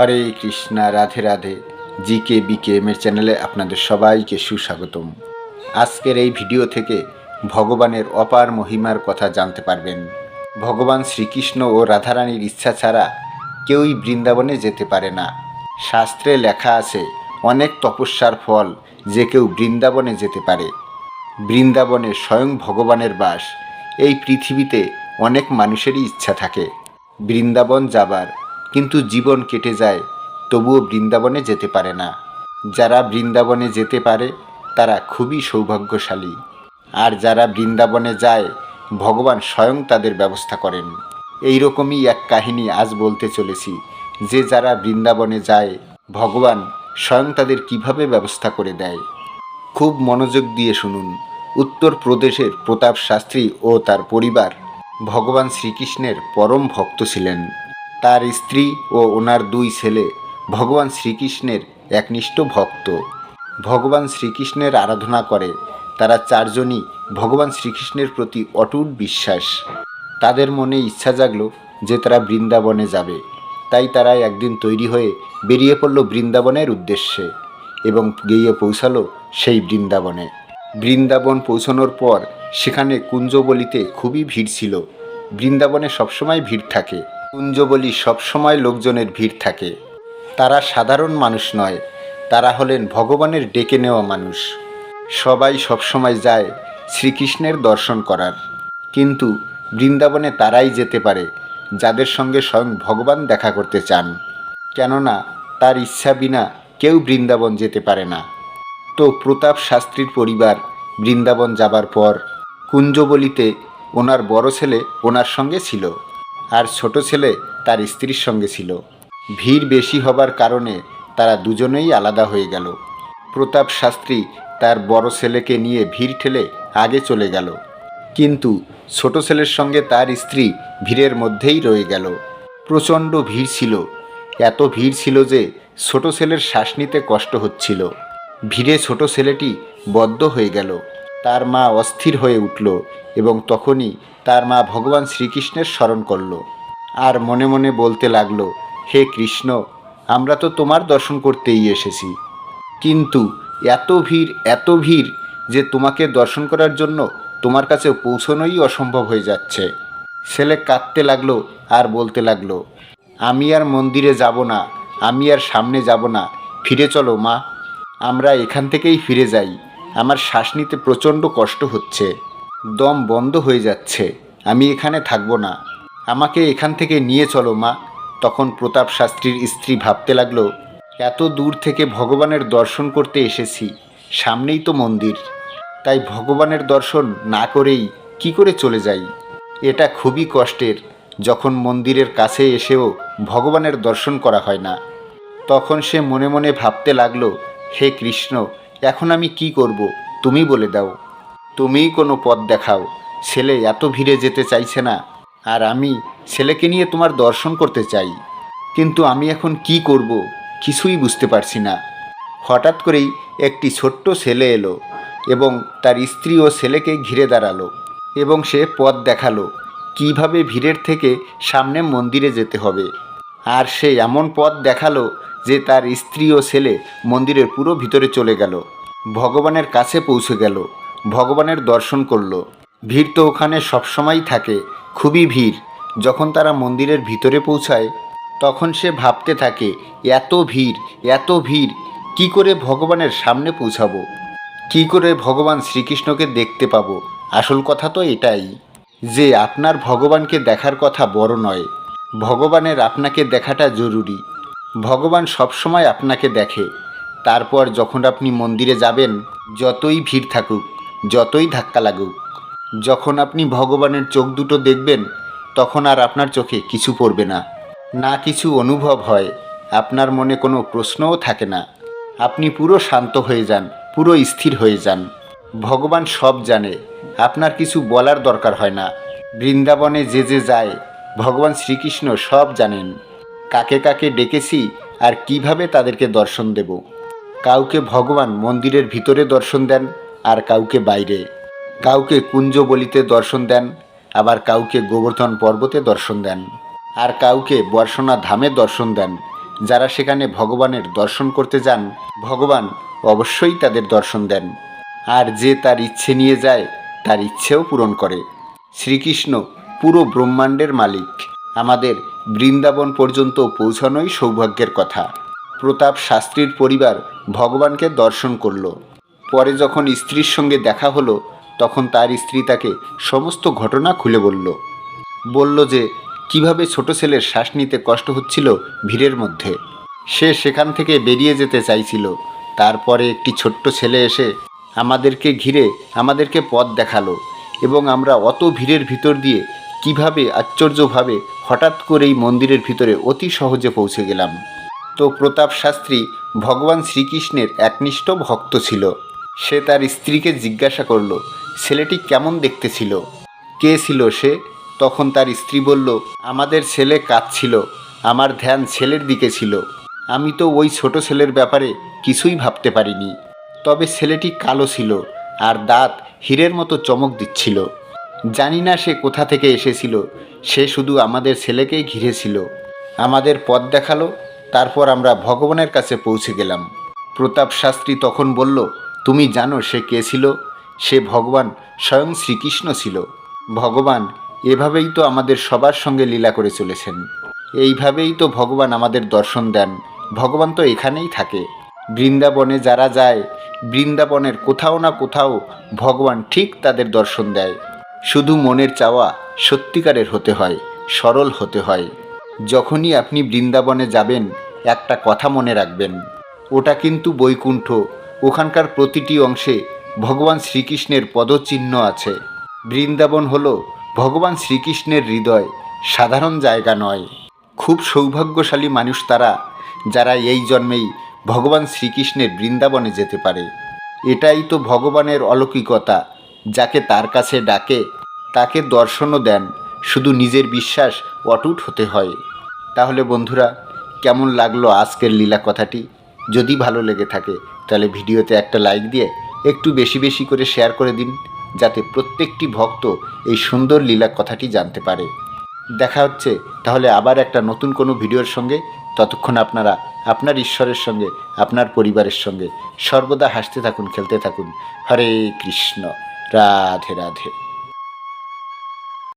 Hare Krishna, Radhe Radhe. G K B K M এর চ্যানেলে আপনাদের সবাইকে সুস্বাগতম। আজকের এই ভিডিও থেকে ভগবানের অপার মহিমার কথা জানতে পারবেন। ভগবান শ্রীকৃষ্ণ ও রাধারানীর ইচ্ছা ছাড়া কেউই বৃন্দাবনে যেতে পারে না। শাস্ত্রে লেখা আছে, অনেক তপস্যার ফল যে কেউ বৃন্দাবনে যেতে পারে। বৃন্দাবনে স্বয়ং ভগবানের বাস, এই পৃথিবীতে অনেক মানুষেরই ইচ্ছা থাকে। বৃন্দাবন যাবার কিন্তু জীবন কেটে যায়, তবুও বৃন্দাবনে যেতে পারে না। যারা বৃন্দাবনে যেতে পারে, তারা খুবই সৌভাগ্যশালী। আর যারা বৃন্দাবনে যায়, ভগবান স্বয়ং তাদের ব্যবস্থা করেন। এই রকমই এক কাহিনী আজ বলতে চলেছি, যে যারা বৃন্দাবনে যায়, ভগবান স্বয়ং তাদের কীভাবে ব্যবস্থা করে দেয়। খুব মনোযোগ দিয়ে শুনুন, উত্তরপ্রদেশের প্রতাপ শাস্ত্রী ও তার পরিবার ভগবান শ্রীকৃষ্ণের পরম ভক্ত ছিলেন। তার স্ত্রী ও ওনার দুই ছেলে ভগবান শ্রীকৃষ্ণের একনিষ্ঠ ভক্ত। ভগবান শ্রীকৃষ্ণের আরাধনা করে, তারা চারজনই ভগবান শ্রীকৃষ্ণের প্রতি অটুট বিশ্বাস। তাদের মনে ইচ্ছা জাগলো যে তারা বৃন্দাবনে যাবে। তাই তারা একদিন তৈরি হয়ে বেরিয়ে পড়ল বৃন্দাবনের উদ্দেশ্যে এবং গিয়ে পৌঁছালো সেই বৃন্দাবনে। বৃন্দাবন পৌঁছানোর পর সেখানে কুঞ্জবলিতে খুবই ভিড় ছিল। বৃন্দাবনে সবসময় ভিড় থাকে। কুঞ্জবলি সবসময় লোকজনের ভিড় থাকে। তারা সাধারণ মানুষ নয়, তারা হলেন ভগবানের ডেকে নেওয়া মানুষ। সবাই সবসময় যায় শ্রীকৃষ্ণের দর্শন করার। কিন্তু বৃন্দাবনে তারাই যেতে পারে, যাদের সঙ্গে স্বয়ং ভগবান দেখা করতে চান। কেননা তার ইচ্ছা বিনা কেউ বৃন্দাবন যেতে পারে না। তো প্রতাপ শাস্ত্রীর পরিবার বৃন্দাবন যাবার পর কুঞ্জবলিতে ওনার বড় ছেলে ওনার সঙ্গে ছিল। আর ছোট ছেলে তার স্ত্রীর সঙ্গে ছিল। ভিড় বেশি হবার কারণে তারা দুজনেই আলাদা হয়ে গেল। প্রতাপ শাস্ত্রী তার বড় ছেলেকে নিয়ে ভিড় ঠেলে আগে চলে গেল। কিন্তু ছোট ছেলের সঙ্গে তার স্ত্রী ভিড়ের মধ্যেই রয়ে গেল। প্রচণ্ড ভিড় ছিল। এত ভিড় ছিল যে ছোট ছেলের শ্বাস নিতে কষ্ট হচ্ছিল। ভিড়ে ছোট ছেলেটি বদ্ধ হয়ে গেল। তার মা অস্থির হয়ে উঠল। এবং তখনই তার মা ভগবান শ্রীকৃষ্ণের স্মরণ করল। আর মনে মনে বলতে লাগল, হে কৃষ্ণ, আমরা তো তোমার দর্শন করতেই এসেছি। কিন্তু এত ভিড় এত ভিড় যে তোমাকে দর্শন করার জন্য তোমার কাছে পৌঁছনোই অসম্ভব হয়ে যাচ্ছে ছেলে কাঁদতে লাগল আর বলতে লাগল, আমি আর মন্দিরে যাব না, আমি আর সামনে যাব না। ফিরে চলো মা। আমরা এখান থেকেই ফিরে যাই। আমার শ্বাস নিতে প্রচণ্ড কষ্ট হচ্ছে। দম বন্ধ হয়ে যাচ্ছে। আমি এখানে থাকব না। আমাকে এখান থেকে নিয়ে চলো, মা। তখন প্রতাপ শাস্ত্রীর স্ত্রী ভাবতে লাগল, এত দূর থেকে ভগবানের দর্শন করতে এসেছি। সামনেই তো মন্দির। তাই ভগবানের দর্শন না করেই কি করে চলে যাই? এটা খুবই কষ্টের। যখন মন্দিরের কাছে এসেও ভগবানের দর্শন করা হয় না। তখন সে মনে মনে ভাবতে লাগল, হে কৃষ্ণ, এখন আমি কি করব? তুমি বলে দাও। তুমিই কোনো পথ দেখাও। ছেলে এত ভিড়ে যেতে চাইছে না। আর আমি ছেলেকে নিয়ে তোমার দর্শন করতে চাই। কিন্তু আমি এখন কি করব কিছুই বুঝতে পারছি না। হঠাৎ করেই একটি ছোট্ট ছেলে এলো এবং তার স্ত্রী ও ছেলেকে ঘিরে দাঁড়াল এবং সে পথ দেখাল, কীভাবে ভিড়ের থেকে সামনে মন্দিরে যেতে হবে। আর সে এমন পথ দেখাল যে তার স্ত্রী ও ছেলে মন্দিরের পুরো ভিতরে চলে গেল, ভগবানের কাছে পৌঁছে গেল। ভগবানের দর্শন করল। ভিড় তো ওখানে সবসময় থাকে, খুবই ভিড়। যখন তারা মন্দিরের ভিতরে পৌঁছায়, তখন সে ভাবতে থাকে, এত ভিড় এত ভিড়, কি করে ভগবানের সামনে পৌঁছাবো? কি করে ভগবান শ্রীকৃষ্ণকে দেখতে পাবো? আসল কথা তো এটাই, যে আপনার ভগবানকে দেখার কথা বড় নয়। ভগবানের আপনাকে দেখাটা জরুরি। ভগবান সবসময় আপনাকে দেখে। তারপর যখন আপনি মন্দিরে যাবেন, যতই ভিড় থাকুক যতই ধাক্কা লাগুক, যখন আপনি ভগবানের চোখ দুটো দেখবেন, তখন আর আপনার চোখে কিছু পড়বে না। না কিছু অনুভব হয়, আপনার মনে কোনো প্রশ্নও থাকে না। আপনি পুরো শান্ত হয়ে যান, পুরো স্থির হয়ে যান। ভগবান সব জানে, আপনার কিছু বলার দরকার হয় না। বৃন্দাবনে যে যে যায়, ভগবান শ্রীকৃষ্ণ সব জানেন। কাকে কাকে ডেকেছি আর কীভাবে তাদেরকে দর্শন দেব? কাউকে ভগবান মন্দিরের ভিতরে দর্শন দেন আর কাউকে বাইরে। কাউকে কুঞ্জবলিতে দর্শন দেন, আবার কাউকে গোবর্ধন পর্বতে দর্শন দেন। আর কাউকে বর্ষণা ধামে দর্শন দেন, যারা সেখানে ভগবানের দর্শন করতে যান, ভগবান অবশ্যই তাদের দর্শন দেন। আর যে তার ইচ্ছে নিয়ে যায়, তার ইচ্ছেও পূরণ করে। শ্রীকৃষ্ণ পুরো ব্রহ্মাণ্ডের মালিক। আমাদের বৃন্দাবন পর্যন্ত পৌঁছানোই সৌভাগ্যের কথা। প্রতাপ শাস্ত্রীর পরিবার ভগবানকে দর্শন করল। পরে যখন স্ত্রীর সঙ্গে দেখা হলো, তখন তার স্ত্রী তাকে সমস্ত ঘটনা খুলে বলল। বলল যে, কীভাবে ছোট ছেলের শ্বাস নিতে কষ্ট হচ্ছিল ভিড়ের মধ্যে। সে সেখান থেকে বেরিয়ে যেতে চাইছিল। তারপরে একটি ছোট্ট ছেলে এসে আমাদেরকে ঘিরে আমাদেরকে পথ দেখাল এবং আমরা অত ভিড়ের ভিতর দিয়ে কীভাবে আশ্চর্যভাবে হঠাৎ করেই মন্দিরের ভিতরে অতি সহজে পৌঁছে গেলাম। তো প্রতাপ শাস্ত্রী ভগবান শ্রীকৃষ্ণের একনিষ্ঠ ভক্ত ছিল। সে তার স্ত্রীকে জিজ্ঞাসা করল, ছেলেটি কেমন দেখতে ছিল? কে ছিল সে? তখন তার স্ত্রী বলল, আমাদের ছেলে কাঁদছিল আমার ধ্যান ছেলের দিকে ছিল। আমি তো ওই ছোট ছেলের ব্যাপারে কিছুই ভাবতে পারিনি। তবে ছেলেটি কালো ছিল আর দাঁত হীরের মতো চমক দিচ্ছিল। জানি না সে কোথা থেকে এসেছিল, সে শুধু আমাদের ছেলেকেই ঘিরেছিল আমাদের পথ দেখাল, তারপর আমরা ভগবানের কাছে পৌঁছে গেলাম। প্রতাপ শাস্ত্রী তখন বলল তুমি জানো সে কে ছিল? সে ভগবান স্বয়ং শ্রীকৃষ্ণ ছিল। ভগবান এভাবেই তো আমাদের সবার সঙ্গে লীলা করে চলেছেন। এইভাবেই তো ভগবান আমাদের দর্শন দেন। ভগবান তো এখানেই থাকে। বৃন্দাবনে যারা যায়, বৃন্দাবনের কোথাও না কোথাও ভগবান ঠিক তাদের দর্শন দেয়। শুধু মনের চাওয়া সত্যিকারের হতে হয়, সরল হতে হয়। যখনই আপনি বৃন্দাবনে যাবেন, একটা কথা মনে রাখবেন। ওটা কিন্তু বৈকুণ্ঠ ওখানকার প্রতিটি অংশে ভগবান শ্রীকৃষ্ণের পদচিহ্ন আছে। বৃন্দাবন হলো ভগবান শ্রীকৃষ্ণের হৃদয়, সাধারণ জায়গা নয়। খুব সৌভাগ্যশালী মানুষ তারা, যারা এই জন্মেই ভগবান শ্রীকৃষ্ণের বৃন্দাবনে যেতে পারে। এটাই তো ভগবানের অলৌকিকতা, যাকে তার কাছে ডাকে, তাকে দর্শনও দেন, শুধু নিজের বিশ্বাস অটুট হতে হয়। তাহলে বন্ধুরা, কেমন লাগল আজকের লীলা কথাটি যদি ভালো লেগে থাকে, তাহলে ভিডিওতে একটা লাইক দিয়ে একটু বেশি বেশি করে শেয়ার করে দিন, যাতে প্রত্যেকটি ভক্ত এই সুন্দর লীলা কথাটি জানতে পারে। দেখা হচ্ছে তাহলে আবার একটা নতুন কোনো ভিডিওর সঙ্গে। ততক্ষণ আপনারা আপনার ঈশ্বরের সঙ্গে, আপনার পরিবারের সঙ্গে সর্বদা হাসতে থাকুন, খেলতে থাকুন। হরে কৃষ্ণ। রাধে রাধে।